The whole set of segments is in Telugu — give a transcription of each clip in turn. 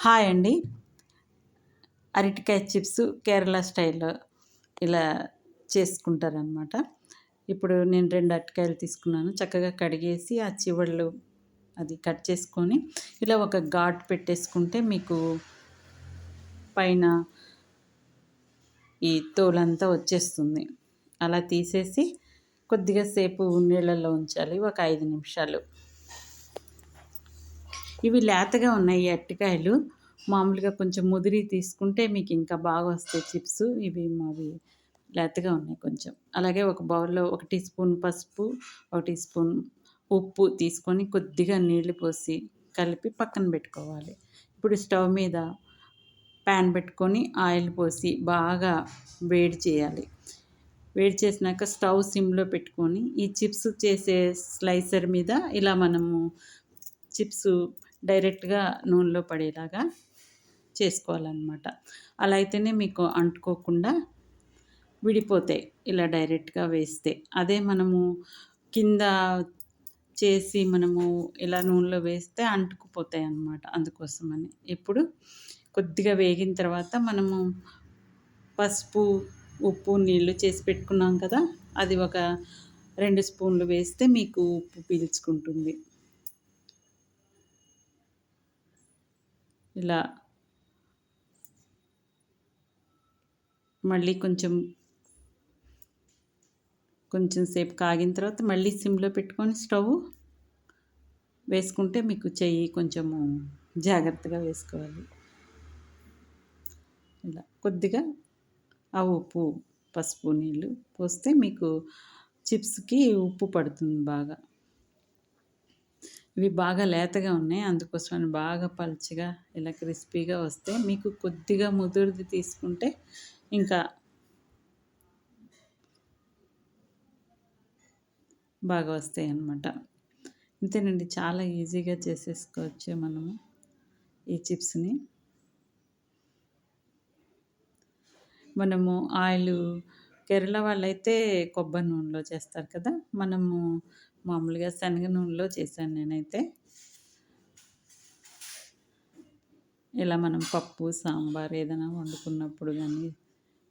హాయ్ అండి. అరటికాయ చిప్స్ కేరళ స్టైల్లో ఇలా చేసుకుంటారనమాట ఇప్పుడు నేను రెండు అరటికాయలు తీసుకున్నాను. చక్కగా కడిగేసి ఆ చివళ్ళు అది కట్ చేసుకొని ఇలా ఒక ఘాట్ పెట్టేసుకుంటే మీకు పైన ఈ తోలంతా వచ్చేస్తుంది. అలా తీసేసి కొద్దిగా సేపు నీళ్ళల్లో ఉంచాలి. ఒక ఐదు నిమిషాలు. ఇవి లేతగా ఉన్నాయి అరటికాయలు. మామూలుగా కొంచెం ముదిరి తీసుకుంటే మీకు ఇంకా బాగా వస్తాయి చిప్స్. ఇవి మావి లేతగా ఉన్నాయి కొంచెం. అలాగే ఒక బౌల్లో ఒక టీ స్పూన్ పసుపు ఒక టీ స్పూన్ ఉప్పు తీసుకొని కొద్దిగా నీళ్ళు పోసి కలిపి పక్కన పెట్టుకోవాలి. ఇప్పుడు స్టవ్ మీద ప్యాన్ పెట్టుకొని ఆయిల్ పోసి బాగా వేడి చేయాలి. వేడి చేసినాక స్టవ్ సిమ్లో పెట్టుకొని ఈ చిప్స్ చేసే స్లైసర్ మీద ఇలా మనము చిప్స్ డైరెక్ట్గా నూనెలో పడేలాగా చేసుకోవాలన్నమాట. అలా అయితేనే మీకు అంటుకోకుండా విడిపోతాయి ఇలా డైరెక్ట్గా వేస్తే. అదే మనము కింద చేసి మనము ఇలా నూనెలో వేస్తే అంటుకుపోతాయి అన్నమాట అందుకోసమని. ఇప్పుడు కొద్దిగా వేగిన తర్వాత మనము పసుపు ఉప్పు నీళ్ళు చేసి పెట్టుకున్నాం కదా అది ఒక రెండు స్పూన్లు వేస్తే మీకు ఉప్పు పీల్చుకుంటుంది. ఇలా మళ్ళీ కొంచెం కొంచెం సేపు కాగిన తర్వాత మళ్ళీ సిమ్లో పెట్టుకొని స్టవ్ వేసుకుంటే మీకు చెయ్యి కొంచెము జాగ్రత్తగా వేసుకోవాలి. ఇలా కొద్దిగా ఆ ఉప్పు పసుపు నీళ్ళు పోస్తే మీకు చిప్స్కి ఉప్పు పడుతుంది బాగా. ఇవి బాగా లేతగా ఉన్నాయి. అందుకోసమని బాగా పలుచగా ఇలా క్రిస్పీగా వస్తే మీకు కొద్దిగా ముదురుది తీసుకుంటే ఇంకా బాగా వస్తాయి అన్నమాట. ఇంతేనండి చాలా ఈజీగా చేసేసుకోవచ్చు మనము ఈ చిప్స్ని. మనము ఆయిల్ కేరళ వాళ్ళైతే కొబ్బరి నూనెలో చేస్తారు కదా మనము మామూలుగా శనగ నూనెలో చేశాను నేనైతే. ఇలా మనం పప్పు సాంబార్ ఏదైనా వండుకున్నప్పుడు కానీ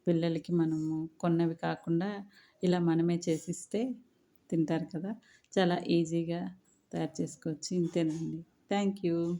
పిల్లలకి మనము కొన్నవి కాకుండా ఇలా మనమే చేసిస్తే తింటారు కదా. చాలా ఈజీగా తయారు చేసుకోవచ్చు. ఇంతేనండి. Thank you.